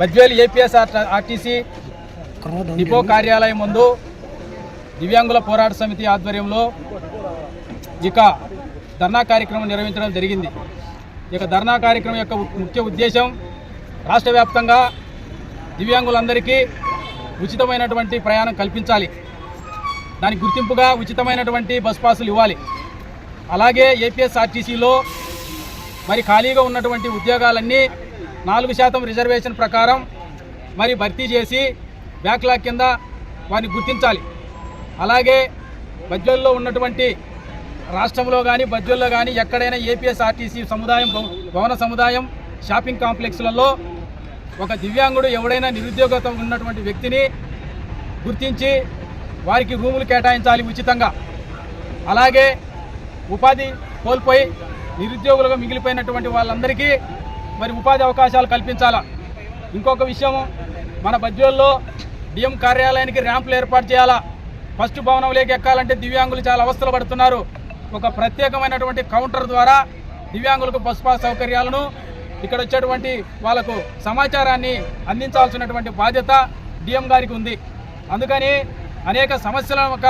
Badvel APS RTC depot కార్యాలయం ముందు దివ్యాంగుల పోరాట సమితి ఆధ్వర్యంలో ఇక ధర్నా కార్యక్రమం నిర్వహించడం జరిగింది. ఇక ధర్నా కార్యక్రమం యొక్క ముఖ్య ఉద్దేశం రాష్ట్ర వ్యాప్తంగా దివ్యాంగులందరికీ ఉచితమైనటువంటి ప్రయాణం కల్పించాలి. దానికి గుర్తింపుగా ఉచితమైనటువంటి బస్ పాసులు ఇవ్వాలి. అలాగే ఏపీఎస్ఆర్టీసీలో మరి ఖాళీగా ఉన్నటువంటి ఉద్యోగాలన్నీ నాలుగు శాతం రిజర్వేషన్ ప్రకారం మరి భర్తీ చేసి బ్యాక్లాగ్ కింద వారిని గుర్తించాలి. అలాగే బద్వేల్లో ఉన్నటువంటి రాష్ట్రంలో కానీ బద్వేల్లో కానీ ఎక్కడైనా ఏపీఎస్ఆర్టీసీ సముదాయం భవ- భవన సముదాయం షాపింగ్ కాంప్లెక్స్లలో ఒక దివ్యాంగుడు ఎవడైనా నిరుద్యోగత ఉన్నటువంటి వ్యక్తిని గుర్తించి వారికి రూములు కేటాయించాలి ఉచితంగా. అలాగే ఉపాధి కోల్పోయి నిరుద్యోగులుగా మిగిలిపోయినటువంటి వాళ్ళందరికీ మరి ఉపాధి అవకాశాలు కల్పించాలా? ఇంకొక విషయం మన బద్యోల్లో డిఎం కార్యాలయానికి ర్యాంపులు ఏర్పాటు చేయాలా? ఫస్ట్ భవనంలోకి ఎక్కాలంటే దివ్యాంగులు చాలా అవస్థలు పడుతున్నారు. ఒక ప్రత్యేకమైనటువంటి కౌంటర్ ద్వారా దివ్యాంగులకు బస్ పాస్ సౌకర్యాలను ఇక్కడ వచ్చేటువంటి వాళ్ళకు సమాచారాన్ని అందించాల్సినటువంటి బాధ్యత డిఎం గారికి ఉంది. అందుకని అనేక సమస్యల ఒక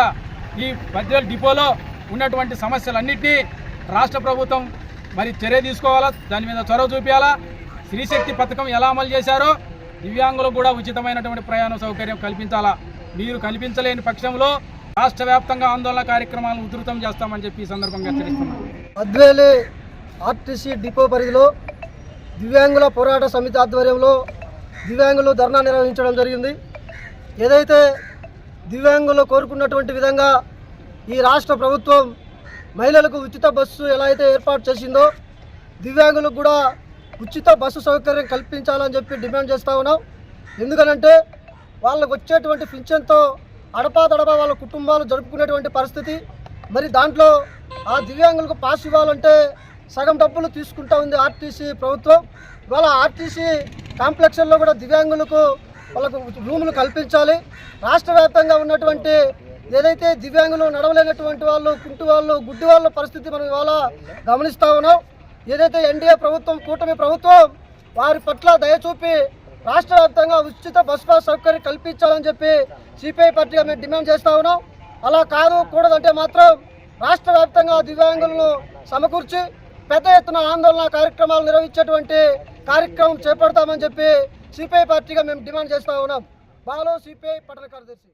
ఈ బద్వేల్ డిపోలో ఉన్నటువంటి సమస్యలన్నింటినీ రాష్ట్ర ప్రభుత్వం మరి చర్య తీసుకోవాలా? దాని మీద చొరవ చూపించాలా స్త్రీశక్తి పథకం ఎలా అమలు చేశారో దివ్యాంగులకు కూడా ఉచితమైనటువంటి ప్రయాణ సౌకర్యం కల్పించాలా? మీరు కల్పించలేని పక్షంలో రాష్ట్ర వ్యాప్తంగా ఆందోళన కార్యక్రమాలను ఉధృతం చేస్తామని చెప్పి ఈ సందర్భంగా హెచ్చరిస్తున్నాం. అద్వేలి ఆర్టీసీ డిపో పరిధిలో దివ్యాంగుల పోరాట సమితి ఆధ్వర్యంలో దివ్యాంగులు ధర్నా నిర్వహించడం జరిగింది. ఏదైతే దివ్యాంగులు కోరుకున్నటువంటి విధంగా ఈ రాష్ట్ర ప్రభుత్వం మహిళలకు ఉచిత బస్సు ఎలా అయితే ఏర్పాటు చేసిందో దివ్యాంగులకు కూడా ఉచిత బస్సు సౌకర్యం కల్పించాలని చెప్పి డిమాండ్ చేస్తూ ఉన్నాం. ఎందుకనంటే వాళ్ళకు వచ్చేటువంటి పింఛన్తో అడపాదడపా వాళ్ళ కుటుంబాలు జరుపుకునేటువంటి పరిస్థితి. మరి దాంట్లో ఆ దివ్యాంగులకు పాస్ ఇవ్వాలంటే సగం డబ్బులు తీసుకుంటా ఉంది ఆర్టీసీ ప్రభుత్వం. ఇవాళ ఆర్టీసీ కాంప్లెక్స్లో కూడా దివ్యాంగులకు వాళ్ళకు రూములు కల్పించాలి. రాష్ట్ర వ్యాప్తంగా ఉన్నటువంటి ఏదైతే దివ్యాంగులు నడవలేనటువంటి వాళ్ళు కుంటి వాళ్ళు గుడ్డి వాళ్ళ పరిస్థితి మనం ఇవాళ గమనిస్తూ ఉన్నాం. ఏదైతే ఎన్డీఏ ప్రభుత్వం కూటమి ప్రభుత్వం వారి పట్ల దయచూపి రాష్ట్ర వ్యాప్తంగా ఉచిత బస్ పాస్ సౌకర్యం కల్పించాలని చెప్పి సిపిఐ పార్టీగా మేము డిమాండ్ చేస్తా ఉన్నాం. అలా కాదు కూడదంటే మాత్రం రాష్ట్ర వ్యాప్తంగా దివ్యాంగులను సమకూర్చి పెద్ద ఎత్తున ఆందోళన కార్యక్రమాలు నిర్వహించేటువంటి కార్యక్రమం చేపడతామని చెప్పి సిపిఐ పార్టీగా మేము డిమాండ్ చేస్తా ఉన్నాం. బాలో సిపిఐ పట్టణ కార్యదర్శి.